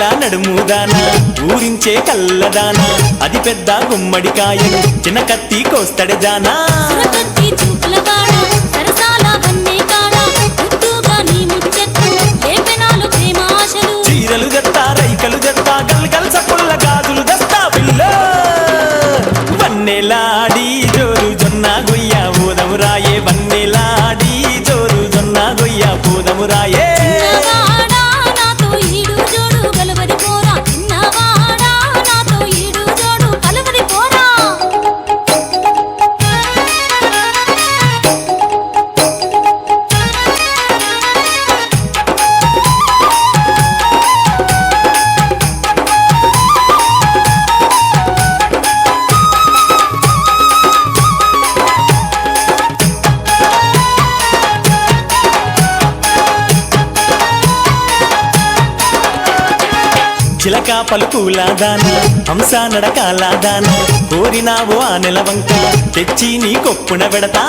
నడుముదాన ఊరించే కల్లదాన అది పెద్ద గుమ్మడికాయను చిన్న కత్తి కోస్తడి జానా చీరలు జత్తా రైకలు జత్తా గల్ గల్ సపుల్ల గాజులు దస్తా పిల్ల. వన్నెలాడి జోరు జొన్న గొయ్య పూదము రాయే వన్నెలాడి జోరు జొన్న గొయ్య పూదము రాయే చిలక పలుకులాదాన హంస నడకాలాదాన కోరినావు ఆ నెలవంక తెచ్చి నీ కొప్పున పెడతా.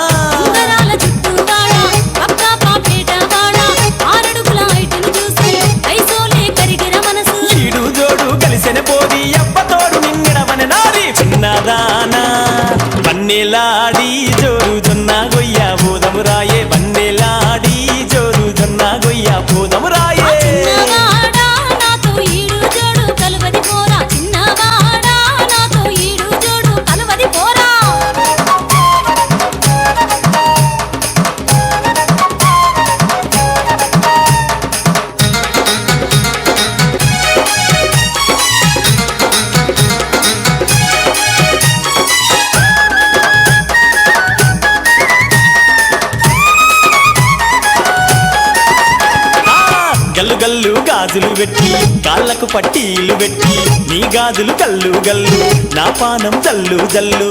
గల్లు గల్లు గాజులు పెట్టి కాళ్ళకు పట్టీలు పెట్టి నీ గాజులు కల్లు గల్లు నా పానం జల్లు జల్లు.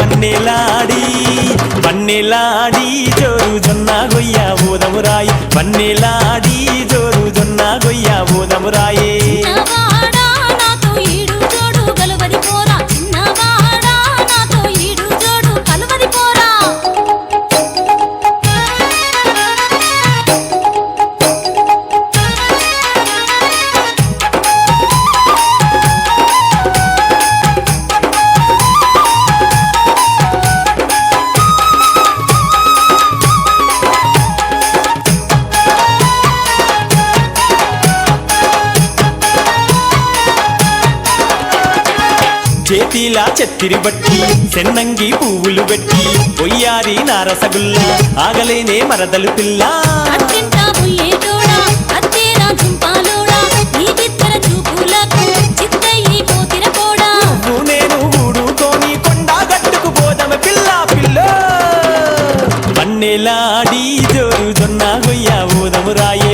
వన్నెలాడి వన్నెలాడి జోరు జొన్న గొయ్య బోధము రాయి వన్నెలాడి జోరు జొన్న గొయ్య బోధము చేతిలా చెత్తిరి బట్టి సెన్నంగి పువ్వులు పెట్టి పొయ్యారి నారసగుల్ల ఆగలేనే మరదలు పిల్ల. అత్తింట బుల్లేటోడా అత్తేరా చుంపాలోడా నీ బిత్తర చూపులకు చిత్తయ్యి పోతిర పోడా నువ్వు నేను ఊడుకొని కొండా గట్టుకు పోదమ పిల్ల పిల్ల. వన్నెలాడి జోరు జొన్న గొయ్య ఊదము రాయే